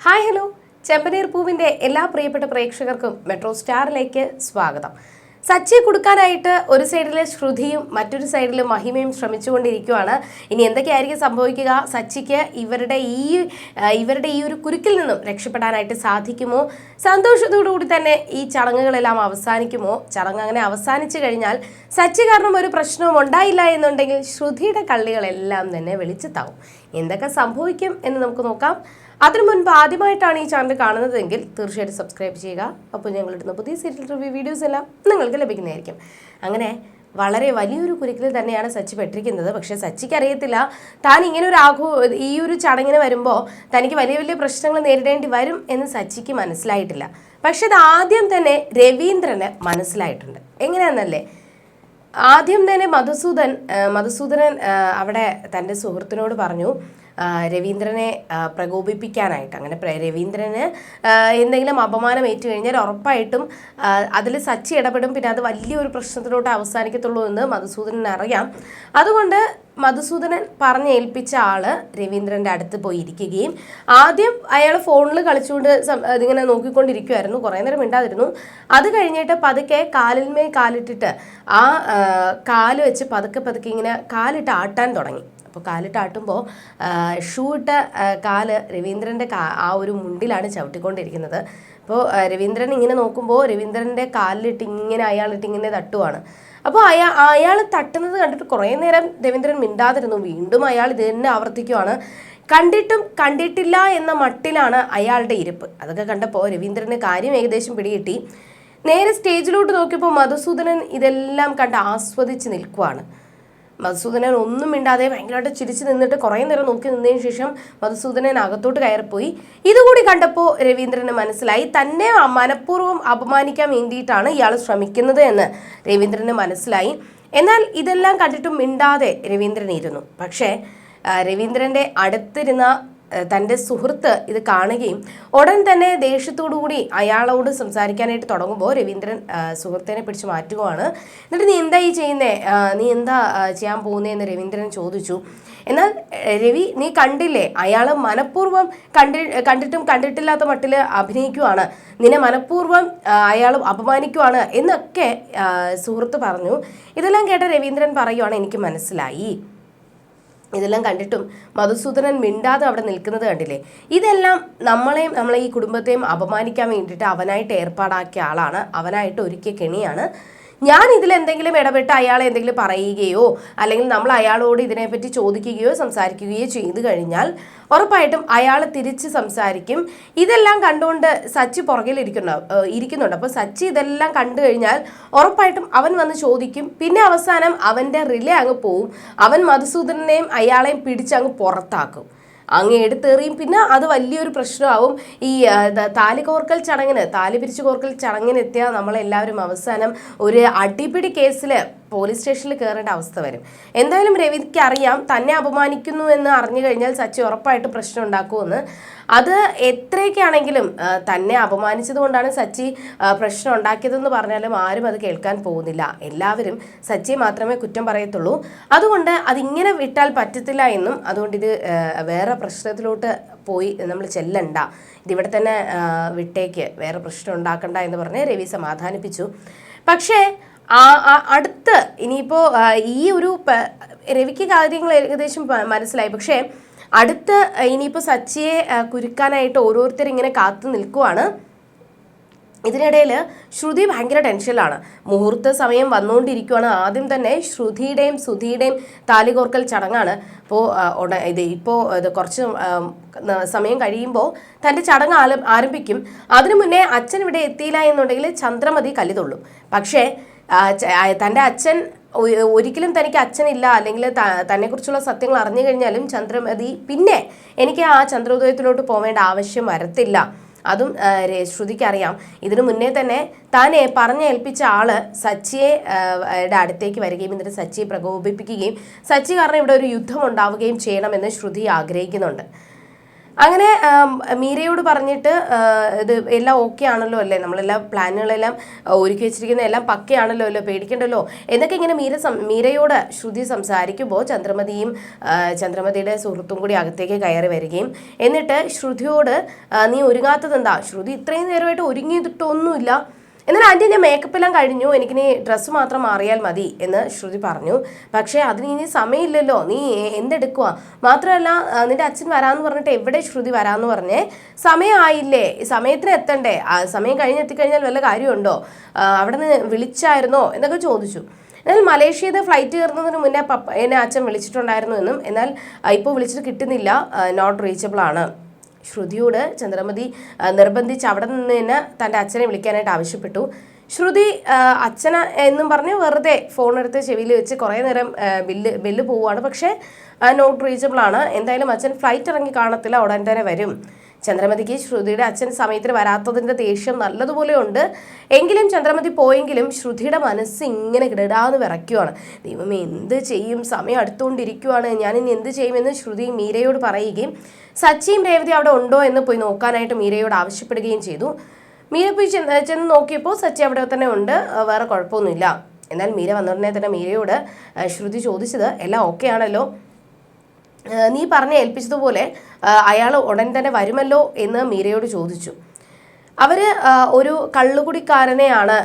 Hi hello. ചെമ്പനീർ പൂവിന്റെ എല്ലാ പ്രിയപ്പെട്ട പ്രേക്ഷകർക്കും മെട്രോ സ്റ്റാറിലേക്ക് സ്വാഗതം. സച്ചി കൊടുക്കാനായിട്ട് ഒരു സൈഡിലെ ശ്രുതിയും മറ്റൊരു സൈഡിലെ മഹിമയും ശ്രമിച്ചുകൊണ്ടിരിക്കുകയാണ് ഇനി എന്തൊക്കെയായിരിക്കും സംഭവിക്കുക? സച്ചിക്ക് ഇവരുടെ ഈ ഇവരുടെ ഈ ഒരു കുരുക്കിൽ നിന്നും രക്ഷപ്പെടാനായിട്ട് സാധിക്കുമോ? സന്തോഷത്തോടുകൂടി തന്നെ ഈ ചടങ്ങുകളെല്ലാം അവസാനിക്കുമോ? ചടങ്ങ് അങ്ങനെ അവസാനിച്ചു കഴിഞ്ഞാൽ സച്ചി കാരണം ഒരു പ്രശ്നവും ഉണ്ടായില്ല എന്നുണ്ടെങ്കിൽ ശ്രുതിയുടെ കള്ളികളെല്ലാം തന്നെ വെളിച്ചത്താവും. എന്തൊക്കെ സംഭവിക്കും എന്ന് നമുക്ക് നോക്കാം. അതിനു മുൻപ് ആദ്യമായിട്ടാണ് ഈ ചാനൽ കാണുന്നതെങ്കിൽ തീർച്ചയായിട്ടും സബ്സ്ക്രൈബ് ചെയ്യുക. അപ്പോൾ ഞങ്ങൾ ഇടുന്ന പുതിയ സീരിയൽ റിവ്യൂ വീഡിയോസ് എല്ലാം നിങ്ങൾക്ക് ലഭിക്കുന്നതായിരിക്കും. അങ്ങനെ വളരെ വലിയൊരു കുരുക്കിൽ തന്നെയാണ് സച്ചി പെട്ടിരിക്കുന്നത്. പക്ഷേ സച്ചിക്ക് അറിയത്തില്ല. താൻ ഇങ്ങനെ ഒരു ആഘോ ഈ ഒരു ചടങ്ങിന് വരുമ്പോൾ തനിക്ക് വലിയ വലിയ പ്രശ്നങ്ങൾ നേരിടേണ്ടി വരും എന്ന് സച്ചിക്ക് മനസ്സിലായിട്ടില്ല. പക്ഷെ അത് ആദ്യം തന്നെ രവീന്ദ്രന് മനസ്സിലായിട്ടുണ്ട്. എങ്ങനെയാണെന്നല്ലേ ആദ്യം തന്നെ മധുസൂദൻ മധുസൂദനൻ അവിടെ തന്റെ സുഹൃത്തിനോട് പറഞ്ഞു രവീന്ദ്രനെ പ്രകോപിപ്പിക്കാനായിട്ട്. അങ്ങനെ രവീന്ദ്രന് എന്തെങ്കിലും അപമാനം ഏറ്റു കഴിഞ്ഞാൽ ഉറപ്പായിട്ടും അതിൽ സച്ചി ഇടപെടും. പിന്നെ അത് വലിയൊരു പ്രശ്നത്തിലോട്ട് അവസാനിക്കത്തുള്ളൂ എന്ന് മധുസൂദനൻ അറിയാം. അതുകൊണ്ട് മധുസൂദനൻ പറഞ്ഞേൽപ്പിച്ച ആൾ രവീന്ദ്രന്റെ അടുത്ത് പോയി ഇരിക്കുകയും ആദ്യം അയാൾ ഫോണിൽ കളിച്ചുകൊണ്ട് ഇതിങ്ങനെ നോക്കിക്കൊണ്ടിരിക്കുമായിരുന്നു കുറേ നേരം മിണ്ടാതിരുന്നു. അത് കഴിഞ്ഞിട്ട് പതുക്കെ കാലിന്മേൽ കാലിട്ടിട്ട് ആ, കാൽ വെച്ച് പതുക്കെ പതുക്കെ ഇങ്ങനെ കാലിട്ട് ആട്ടാൻ തുടങ്ങി. അപ്പോൾ കാലിട്ട് ആട്ടുമ്പോൾ ഷൂ ഇട്ട കാൽ രവീന്ദ്രന്റെ ആ ഒരു മുണ്ടിലാണ് ചവിട്ടിക്കൊണ്ടിരിക്കുന്നത്. അപ്പോൾ രവീന്ദ്രൻ ഇങ്ങനെ നോക്കുമ്പോൾ രവീന്ദ്രന്റെ കാലിലിട്ട് ഇങ്ങനെ അയാളിട്ട് ഇങ്ങനെ തട്ടുവാണ്. അപ്പോൾ അയാ അയാൾ തട്ടുന്നത് കണ്ടിട്ട് കുറേ നേരം രവീന്ദ്രൻ മിണ്ടാതിരുന്നു. വീണ്ടും അയാൾ ഇത് തന്നെ ആവർത്തിക്കുവാണ്. കണ്ടിട്ടും കണ്ടിട്ടില്ല എന്ന മട്ടിലാണ് അയാളുടെ ഇരിപ്പ്. അതൊക്കെ കണ്ടപ്പോൾ രവീന്ദ്രന് കാര്യം ഏകദേശം പിടികിട്ടി. നേരെ സ്റ്റേജിലോട്ട് നോക്കിയപ്പോൾ മധുസൂദനൻ ഇതെല്ലാം കണ്ട് ആസ്വദിച്ച് നിൽക്കുവാണ്. മധുസൂദനൻ ഒന്നും മിണ്ടാതെ ഭയങ്കരമായിട്ട് ചിരിച്ചു നിന്നിട്ട് കുറേ നേരം നോക്കി നിന്നതിന് ശേഷം മധുസൂദനൻ അകത്തോട്ട് കയറിപ്പോയി. ഇതുകൂടി കണ്ടപ്പോൾ രവീന്ദ്രന് മനസ്സിലായി തന്നെ മനഃപൂർവം അപമാനിക്കാൻ വേണ്ടിയിട്ടാണ് ഇയാൾ ശ്രമിക്കുന്നത് എന്ന് രവീന്ദ്രന് മനസ്സിലായി. എന്നാൽ ഇതെല്ലാം കണ്ടിട്ടും മിണ്ടാതെ രവീന്ദ്രൻ ഇരുന്നു. പക്ഷേ രവീന്ദ്രന്റെ അടുത്തിരുന്ന തന്റെ സുഹൃത്ത് ഇത് കാണുകയും ഉടൻ തന്നെ ദേഷ്യത്തോടുകൂടി അയാളോട് സംസാരിക്കാനായിട്ട് തുടങ്ങുമ്പോൾ രവീന്ദ്രൻ സുഹൃത്തിനെ പിടിച്ച് മാറ്റുകയാണ്. എന്നിട്ട് നീ എന്താ ഈ ചെയ്യുന്നേ? നീ എന്താ ചെയ്യാൻ പോകുന്നതെന്ന് രവീന്ദ്രൻ ചോദിച്ചു. എന്നാൽ രവി നീ കണ്ടില്ലേ? അയാൾ മനഃപൂർവം കണ്ടി കണ്ടിട്ടും കണ്ടിട്ടില്ലാത്ത മട്ടിൽ അഭിനയിക്കുവാണ്. നിന്നെ മനഃപൂർവം അയാൾ അപമാനിക്കുവാണ് എന്നൊക്കെ സുഹൃത്ത് പറഞ്ഞു. ഇതെല്ലാം കേട്ട രവീന്ദ്രൻ പറയുവാണ് എനിക്ക് മനസ്സിലായി. ഇതെല്ലാം കണ്ടിട്ടും മധുസൂദനൻ മിണ്ടാതെ അവിടെ നിൽക്കുന്നത് കണ്ടില്ലേ? ഇതെല്ലാം നമ്മളെയും നമ്മളെ ഈ കുടുംബത്തെയും അപമാനിക്കാൻ വേണ്ടിയിട്ട് അവനായിട്ട് ഏർപ്പാടാക്കിയ ആളാണ്. അവനായിട്ട് ഒരുക്കിയ കെണിയാണ് ഞാൻ ഇതിൽ എന്തെങ്കിലും ഇടപെട്ട് അയാളെ എന്തെങ്കിലും പറയുകയോ അല്ലെങ്കിൽ നമ്മൾ അയാളോട് ഇതിനെപ്പറ്റി ചോദിക്കുകയോ സംസാരിക്കുകയോ ചെയ്തു കഴിഞ്ഞാൽ ഉറപ്പായിട്ടും അയാൾ തിരിച്ച് സംസാരിക്കും. ഇതെല്ലാം കണ്ടുകൊണ്ട് സച്ചി പുറകിൽ ഇരിക്കുന്ന ഇരിക്കുന്നുണ്ട്. അപ്പോൾ സച്ചി ഇതെല്ലാം കണ്ടു കഴിഞ്ഞാൽ ഉറപ്പായിട്ടും അവൻ വന്ന് ചോദിക്കും. പിന്നെ അവസാനം അവന്റെ റിലേ അങ്ങ് പോവും. അവൻ മധുസൂദനെയും അയാളെയും പിടിച്ച് അങ്ങ് പുറത്താക്കും. അങ്ങ് എടുത്തെറിയും പിന്നെ അത് വലിയൊരു പ്രശ്നമാവും. ഈ താലി കോർക്കൽ ചടങ്ങിന് താലി പിരിച്ചു കോർക്കൽ ചടങ്ങിനെത്തിയ നമ്മളെല്ലാവരും അവസാനം ഒരു അടിപിടി കേസിൽ പോലീസ് സ്റ്റേഷനിൽ കയറേണ്ട അവസ്ഥ വരും. എന്തായാലും രവിക്ക് അറിയാം തന്നെ അപമാനിക്കുന്നു എന്ന് അറിഞ്ഞു കഴിഞ്ഞാൽ സച്ചി ഉറപ്പായിട്ട് പ്രശ്നം ഉണ്ടാക്കുമെന്ന്. അത് എത്രയൊക്കെയാണെങ്കിലും തന്നെ അപമാനിച്ചത് കൊണ്ടാണ് സച്ചി പ്രശ്നം ഉണ്ടാക്കിയതെന്ന് പറഞ്ഞാലും ആരും അത് കേൾക്കാൻ പോകുന്നില്ല. എല്ലാവരും സച്ചിയെ മാത്രമേ കുറ്റം പറയത്തുള്ളൂ. അതുകൊണ്ട് അതിങ്ങനെ വിട്ടാൽ പറ്റത്തില്ല എന്നും അതുകൊണ്ട് ഇത് വേറെ പ്രശ്നത്തിലോട്ട് പോയി നമ്മൾ ചെല്ലണ്ട. ഇതിവിടെ തന്നെ വിട്ടേക്ക്. വേറെ പ്രശ്നം ഉണ്ടാക്കണ്ട എന്ന് പറഞ്ഞ് രവി സമാധാനിപ്പിച്ചു. പക്ഷേ അടുത്ത് ഇനിയിപ്പോൾ ഈ ഒരു രവിക്ക് കാര്യങ്ങൾ ഏകദേശം മനസ്സിലായി. പക്ഷേ അടുത്ത് ഇനിയിപ്പോൾ സച്ചിയെ ആ, കുരുക്കാനായിട്ട് ഓരോരുത്തർ ഇങ്ങനെ കാത്തു നിൽക്കുവാണ്. ഇതിനിടയിൽ ശ്രുതി ഭയങ്കര ടെൻഷനിലാണ്. മുഹൂർത്ത സമയം വന്നുകൊണ്ടിരിക്കുകയാണ് ആദ്യം തന്നെ ശ്രുതിയുടെയും സുധിയുടെയും താലികോർക്കൽ ചടങ്ങാണ്. അപ്പോൾ ഉട ഇത് ഇപ്പോൾ ഇത് കുറച്ച് സമയം കഴിയുമ്പോൾ തന്റെ ചടങ്ങ് ആരംഭിക്കും. അതിനു മുന്നേ അച്ഛൻ ഇവിടെ എത്തിയില്ല എന്നുണ്ടെങ്കിൽ ചന്ദ്രമതി കലിതുള്ളും പക്ഷേ ആ, ആ, തന്റെ അച്ഛൻ ഒരിക്കലും തനിക്ക് അച്ഛനില്ല അല്ലെങ്കിൽ തന്നെക്കുറിച്ചുള്ള സത്യങ്ങൾ അറിഞ്ഞു കഴിഞ്ഞാലും ചന്ദ്രമതി പിന്നെ എനിക്ക് ആ ചന്ദ്രോദയത്തിലോട്ട് പോവേണ്ട ആവശ്യം വരത്തില്ല. അതും ശ്രുതിക്ക് അറിയാം ഇതിനു മുന്നേ തന്നെ താനെ പറഞ്ഞേൽപ്പിച്ച ആൾ സച്ചിയെ അടുത്തേക്ക് വരികയും എന്നിട്ട് സച്ചിയെ പ്രകോപിപ്പിക്കുകയും സച്ചി കാരണം ഇവിടെ ഒരു യുദ്ധം ഉണ്ടാവുകയും ചെയ്യണമെന്ന് ശ്രുതി ആഗ്രഹിക്കുന്നുണ്ട്. അങ്ങനെ മീരയോട് പറഞ്ഞിട്ട് ഇത് എല്ലാം ഓക്കെ ആണല്ലോ അല്ലേ? നമ്മളെല്ലാം പ്ലാനുകളെല്ലാം ഒരുക്കി വെച്ചിരിക്കുന്ന എല്ലാം പക്കയാണല്ലോ അല്ലോ? പേടിക്കണ്ടല്ലോ? എന്നൊക്കെ ഇങ്ങനെ മീര മീരയോട് ശ്രുതി സംസാരിക്കുമ്പോൾ ചന്ദ്രമതിയും ചന്ദ്രമതിയുടെ സുഹൃത്തും കൂടി അകത്തേക്ക് കയറി വരികയും എന്നിട്ട് ശ്രുതിയോട് നീ നീ ഒരുങ്ങാത്തതെന്താ? ശ്രുതി ഇത്രയും നേരമായിട്ട് ഒരുങ്ങിയിട്ടൊന്നുമില്ല. എന്നാൽ ആന്റി ഞാൻ മേക്കപ്പ് എല്ലാം കഴിഞ്ഞു. എനിക്കിനി ഡ്രസ്സ് മാത്രം മാറിയാൽ മതി എന്ന് ശ്രുതി പറഞ്ഞു. പക്ഷേ അതിന് ഇനി സമയമില്ലല്ലോ. നീ എന്തെടുക്കുക മാത്രമല്ല നിന്റെ അച്ഛൻ വരാമെന്ന് പറഞ്ഞിട്ട് എവിടെ ശ്രുതി വരാമെന്ന് പറഞ്ഞേ? സമയമായില്ലേ? സമയത്തിന് എത്തണ്ടേ? സമയം കഴിഞ്ഞ് എത്തിക്കഴിഞ്ഞാൽ വല്ല കാര്യമുണ്ടോ? അവിടെ നിന്ന് വിളിച്ചായിരുന്നോ? എന്നൊക്കെ ചോദിച്ചു. എന്നാൽ മലേഷ്യയിൽ ഫ്ലൈറ്റ് കയറുന്നതിന് മുന്നേ പപ്പ എന്നെ അച്ഛൻ വിളിച്ചിട്ടുണ്ടായിരുന്നു എന്നും എന്നാൽ ഇപ്പോൾ വിളിച്ചിട്ട് കിട്ടുന്നില്ല. നോട്ട് റീച്ചബിൾ ആണ്. ശ്രുതിയോട് ചന്ദ്രമതി നിർബന്ധിച്ച് അവിടെ നിന്ന് തന്നെ തന്റെ അച്ഛനെ വിളിക്കാനായിട്ട് ആവശ്യപ്പെട്ടു. ശ്രുതി അച്ഛന എന്നും പറഞ്ഞ് വെറുതെ ഫോൺ എടുത്ത് ചെവിയിൽ വെച്ച് കുറേ നേരം ബില്ല് ബില്ല് പോവുകയാണ്. പക്ഷേ നോട്ട് റീച്ചബിൾ ആണ്. എന്തായാലും അച്ഛൻ ഫ്ലൈറ്റ് ഇറങ്ങി കാണത്തില്ല ഉടൻ തന്നെ വരും. ചന്ദ്രമതിക്ക് ശ്രുതിയുടെ അച്ഛൻ സമയത്തിന് വരാത്തതിന്റെ ദേഷ്യം നല്ലതുപോലെ ഉണ്ട്. എങ്കിലും ചന്ദ്രമതി പോയെങ്കിലും ശ്രുതിയുടെ മനസ്സ് ഇങ്ങനെ കിടടാന്ന് വിറയ്ക്കുവാണ്. ദൈവം എന്ത് ചെയ്യും? സമയം അടുത്തുകൊണ്ടിരിക്കുവാണ്. ഇനി എന്ത് ചെയ്യുമെന്ന് ശ്രുതി മീരയോട് പറയുകയും സച്ചിയും രേവതി അവിടെ ഉണ്ടോ എന്ന് പോയി നോക്കാനായിട്ട് മീരയോട് ആവശ്യപ്പെടുകയും ചെയ്തു. മീര പോയി ചെന്ന് ചെന്ന് നോക്കിയപ്പോൾ സച്ചി അവിടെ തന്നെ ഉണ്ട്. വേറെ കുഴപ്പമൊന്നുമില്ല. എന്നാൽ മീര വന്ന ഉടനെ തന്നെ മീരയോട് ശ്രുതി ചോദിച്ചത് എല്ലാം ഓക്കെ ആണല്ലോ നീ പറഞ്ഞ് ഏൽപ്പിച്ചതുപോലെ അയാൾ ഉടൻ തന്നെ വരുമല്ലോ എന്ന് മീരയോട് ചോദിച്ചു. അവർ ഒരു കള്ളുകുടിക്കാരനെയാണ്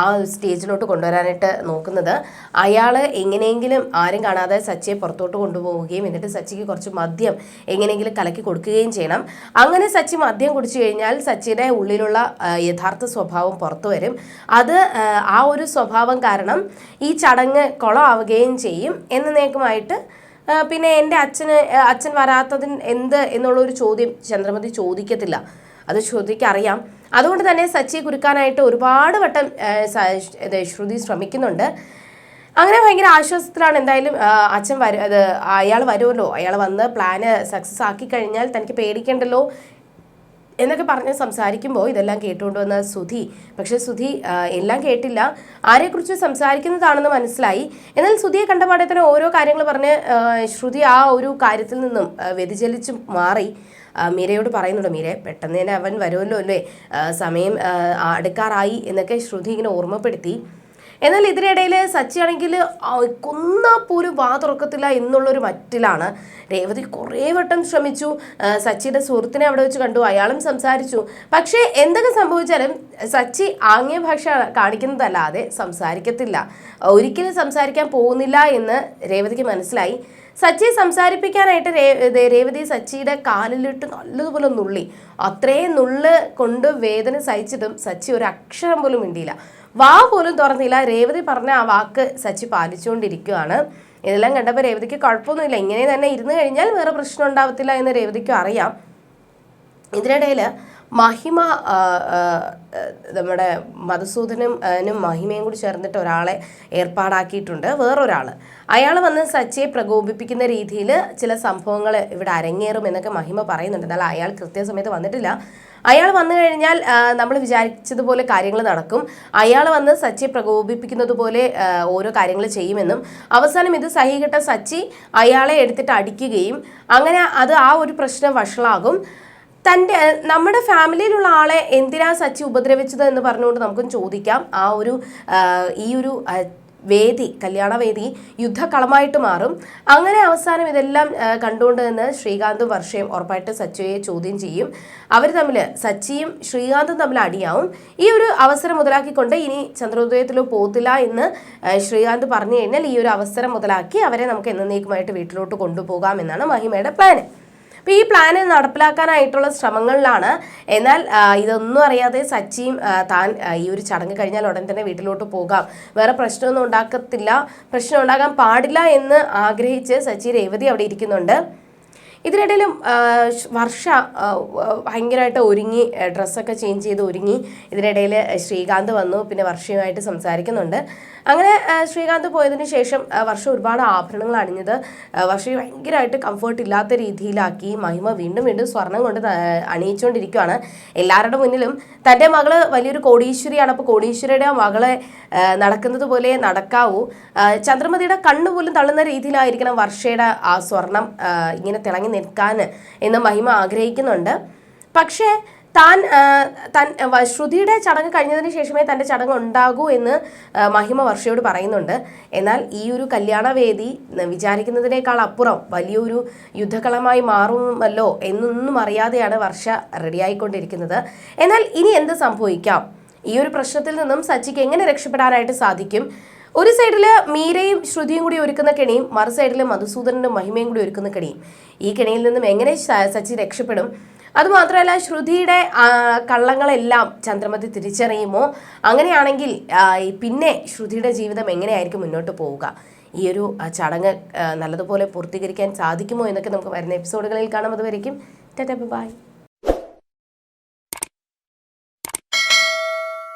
ആ, സ്റ്റേജിലോട്ട് കൊണ്ടുവരാനായിട്ട് നോക്കുന്നത്. അയാൾ എങ്ങനെയെങ്കിലും ആരും കാണാതെ സച്ചിയെ പുറത്തോട്ട് കൊണ്ടുപോവുകയും എന്നിട്ട് സച്ചിക്ക് കുറച്ച് മദ്യം എങ്ങനെയെങ്കിലും കലക്കി കൊടുക്കുകയും ചെയ്യണം. അങ്ങനെ സച്ചി മദ്യം കുടിച്ചു കഴിഞ്ഞാൽ സച്ചിയുടെ ഉള്ളിലുള്ള യഥാർത്ഥ സ്വഭാവം പുറത്തു വരും. അത് ആ, ഒരു സ്വഭാവം കാരണം ഈ ചടങ്ങ് കുളമാവുകയും ചെയ്യും. എന്നേക്കുമായിട്ട് പിന്നെ എന്റെ അച്ഛന് അച്ഛൻ വരാത്തതിന് എന്ത് എന്നുള്ളൊരു ചോദ്യം ചന്ദ്രമതി ചോദിക്കത്തില്ല. അത് ശ്രുതിക്കറിയാം. അതുകൊണ്ട് തന്നെ സച്ചിയെ കുരുക്കാനായിട്ട് ഒരുപാട് വട്ടം ശ്രുതി ശ്രമിക്കുന്നുണ്ട്. അങ്ങനെ ഭയങ്കര ആശ്വാസത്തിലാണ് എന്തായാലും അച്ഛൻ വരും അത് അയാൾ വരുമല്ലോ. അയാൾ വന്ന് പ്ലാന് സക്സസ് ആക്കി കഴിഞ്ഞാൽ തനിക്ക് പേടിക്കണ്ടല്ലോ എന്നൊക്കെ പറഞ്ഞ് സംസാരിക്കുമ്പോൾ ഇതെല്ലാം കേട്ടുകൊണ്ട് വന്ന സുധി. പക്ഷേ സുധി എല്ലാം കേട്ടില്ല. ആരെക്കുറിച്ച് സംസാരിക്കുന്നതാണെന്ന് മനസ്സിലായി. എന്നാൽ സുധിയെ കണ്ടപാടെ തന്നെ ഓരോ കാര്യങ്ങൾ പറഞ്ഞ് ശ്രുതി ആ ഒരു കാര്യത്തിൽ നിന്നും വ്യതിചലിച്ച് മാറി. മീരയോട് പറയുന്നുണ്ട് മീര പെട്ടെന്ന് തന്നെ അവൻ വരുമല്ലോ അല്ലേ? സമയം അടുക്കാറായി എന്നൊക്കെ ശ്രുതി ഇങ്ങനെ ഓർമ്മപ്പെടുത്തി. എന്നാൽ ഇതിനിടയിൽ സച്ചി ആണെങ്കിൽ കൊന്നാ പോലും വാ തുറക്കത്തില്ല എന്നുള്ളൊരു മറ്റിലാണ്. രേവതി കുറേ വട്ടം ശ്രമിച്ചു. സച്ചിയുടെ സുഹൃത്തിനെ അവിടെ വെച്ച് കണ്ടു. അയാളും സംസാരിച്ചു. പക്ഷേ എന്തൊക്കെ സംഭവിച്ചാലും സച്ചി ആംഗ്യ ഭാഷ കാണിക്കുന്നതല്ലാതെ സംസാരിക്കത്തില്ല. ഒരിക്കലും സംസാരിക്കാൻ പോകുന്നില്ല എന്ന് രേവതിക്ക് മനസ്സിലായി. സച്ചിയെ സംസാരിപ്പിക്കാനായിട്ട് രേവതി സച്ചിയുടെ കാലിലിട്ട് നല്ലതുപോലെ നുള്ളി. അത്രയും നുള്ള് കൊണ്ട് വേദന സഹിച്ചിട്ടും സച്ചി ഒരു അക്ഷരം പോലും മിണ്ടിയില്ല. വാ പോലും തുറന്നില്ല. രേവതി പറഞ്ഞ ആ വാക്ക് സച്ചി പാലിച്ചുകൊണ്ടിരിക്കുകയാണ്. ഇതെല്ലാം കണ്ടപ്പോൾ രേവതിക്ക് കുഴപ്പമൊന്നുമില്ല. ഇങ്ങനെ തന്നെ ഇരുന്ന് കഴിഞ്ഞാൽ വേറെ പ്രശ്നം ഉണ്ടാവത്തില്ല എന്ന് രേവതിക്കും അറിയാം. ഇതിനിടയിൽ മഹിമ നമ്മുടെ മധുസൂദനും മഹിമയും കൂടി ചേർന്നിട്ട് ഒരാളെ ഏർപ്പാടാക്കിയിട്ടുണ്ട്. വേറൊരാൾ അയാൾ വന്ന് സച്ചിയെ പ്രകോപിപ്പിക്കുന്ന രീതിയിൽ ചില സംഭവങ്ങൾ ഇവിടെ അരങ്ങേറും എന്നൊക്കെ മഹിമ പറയുന്നുണ്ട്. എന്നാൽ അയാൾ കൃത്യസമയത്ത് വന്നിട്ടില്ല. അയാൾ വന്നു കഴിഞ്ഞാൽ നമ്മൾ വിചാരിച്ചതുപോലെ കാര്യങ്ങൾ നടക്കും. അയാൾ വന്ന് സച്ചി പ്രകോപിപ്പിക്കുന്നത് പോലെ ഓരോ കാര്യങ്ങൾ ചെയ്യുമെന്നും അവസാനം ഇത് സഹികിട്ട സച്ചി അയാളെ എടുത്തിട്ട് അടിക്കുകയും അങ്ങനെ അത് ആ ഒരു പ്രശ്നം വഷളാകും. തന്റെ നമ്മുടെ ഫാമിലിയിലുള്ള ആളെ എന്തിനാ സച്ചി ഉപദ്രവിച്ചത് എന്ന് പറഞ്ഞുകൊണ്ട് നമുക്കും ചോദിക്കാം. ആ ഒരു ഈ ഒരു വേദി കല്യാണവേദി യുദ്ധക്കളമായിട്ട് മാറും. അങ്ങനെ അവസാനം ഇതെല്ലാം കണ്ടുകൊണ്ട് തന്നെ ശ്രീകാന്തും വർഷയും ഉറപ്പായിട്ട് സച്ചിയെ ചോദ്യം ചെയ്യും. അവർ തമ്മിൽ സച്ചിയും ശ്രീകാന്തും തമ്മിൽ അടിയാവും. ഈ ഒരു അവസരം മുതലാക്കിക്കൊണ്ട് ഇനി ചന്ദ്രോദയത്തിലോ പോകത്തില്ല എന്ന് ശ്രീകാന്ത് പറഞ്ഞു കഴിഞ്ഞാൽ ഈ ഒരു അവസരം മുതലാക്കി അവരെ നമുക്ക് എന്നേക്കുമായിട്ട് വീട്ടിലോട്ട് കൊണ്ടുപോകാം എന്നാണ് മഹിമയുടെ പ്ലാന് അപ്പോൾ ഈ പ്ലാന് നടപ്പിലാക്കാനായിട്ടുള്ള ശ്രമങ്ങളിലാണ്. എന്നാൽ ഇതൊന്നും അറിയാതെ സച്ചിയും താൻ ഈ ഒരു ചടങ്ങ് കഴിഞ്ഞാൽ ഉടൻ തന്നെ വീട്ടിലോട്ട് പോകാം. വേറെ പ്രശ്നമൊന്നും ഉണ്ടാക്കത്തില്ല. പ്രശ്നം ഉണ്ടാകാൻ പാടില്ല എന്ന് ആഗ്രഹിച്ച് സച്ചി രേവതി അവിടെ ഇരിക്കുന്നുണ്ട്. ഇതിനിടയിലും വർഷ ഭയങ്കരമായിട്ട് ഒരുങ്ങി ഡ്രസ്സൊക്കെ ചേഞ്ച് ചെയ്ത് ഒരുങ്ങി. ഇതിനിടയിൽ ശ്രീകാന്ത് വന്നു. പിന്നെ വർഷയുമായിട്ട് സംസാരിക്കുന്നുണ്ട്. അങ്ങനെ ശ്രീകാന്ത് പോയതിന് ശേഷം വർഷം ഒരുപാട് ആഭരണങ്ങൾ അണിഞ്ഞത് വർഷയെ ഭയങ്കരമായിട്ട് കംഫർട്ട് ഇല്ലാത്ത രീതിയിലാക്കി. മഹിമ വീണ്ടും വീണ്ടും സ്വർണം കൊണ്ട് അണിയിച്ചുകൊണ്ടിരിക്കുകയാണ് എല്ലാവരുടെ മുന്നിലും തന്റെ മകൾ വലിയൊരു കോടീശ്വരിയാണ്. അപ്പോൾ കോടീശ്വരിയുടെ മകളെ നടക്കുന്നത് പോലെ നടക്കാവൂ. ചന്ദ്രമതിയുടെ കണ്ണുപോലും തള്ളുന്ന രീതിയിലായിരിക്കണം വർഷയുടെ ആ സ്വർണം ഇങ്ങനെ തിളങ്ങി നിൽക്കാൻ എന്ന് മഹിമ ആഗ്രഹിക്കുന്നുണ്ട്. പക്ഷേ താൻ തൻ ശ്രുതിയുടെ ചടങ്ങ് കഴിഞ്ഞതിന് ശേഷമേ തന്റെ ചടങ്ങ് ഉണ്ടാകൂ എന്ന് മഹിമ വർഷയോട് പറയുന്നുണ്ട്. എന്നാൽ ഈ ഒരു കല്യാണവേദി വിചാരിക്കുന്നതിനേക്കാൾ അപ്പുറം വലിയൊരു യുദ്ധകളമായി മാറുമല്ലോ എന്നൊന്നും അറിയാതെയാണ് വർഷ റെഡിയായിക്കൊണ്ടിരിക്കുന്നത്. എന്നാൽ ഇനി എന്ത് സംഭവിക്കാം? ഈ ഒരു പ്രശ്നത്തിൽ നിന്നും സച്ചിക്ക് എങ്ങനെ രക്ഷപ്പെടാനായിട്ട് സാധിക്കും? ഒരു സൈഡിൽ മീരയും ശ്രുതിയും കൂടി ഒരുക്കുന്ന കെണിയും മറു സൈഡിൽ മധുസൂദനനും മഹിമയും കൂടി ഒരുക്കുന്ന കെണിയും. ഈ കെണിയിൽ നിന്നും എങ്ങനെ സച്ചി രക്ഷപ്പെടും? അതുമാത്രമല്ല ശ്രുതിയുടെ കള്ളങ്ങളെല്ലാം ചന്ദ്രമതി തിരിച്ചറിയുമോ? അങ്ങനെയാണെങ്കിൽ പിന്നെ ശ്രുതിയുടെ ജീവിതം എങ്ങനെയായിരിക്കും മുന്നോട്ട് പോവുക? ഈ ഒരു ചടങ്ങ് നല്ലതുപോലെ പൂർത്തീകരിക്കാൻ സാധിക്കുമോ എന്നൊക്കെ നമുക്ക് വരുന്ന എപ്പിസോഡുകളിൽ കാണാം. അതുവരയ്ക്കും ബൈ.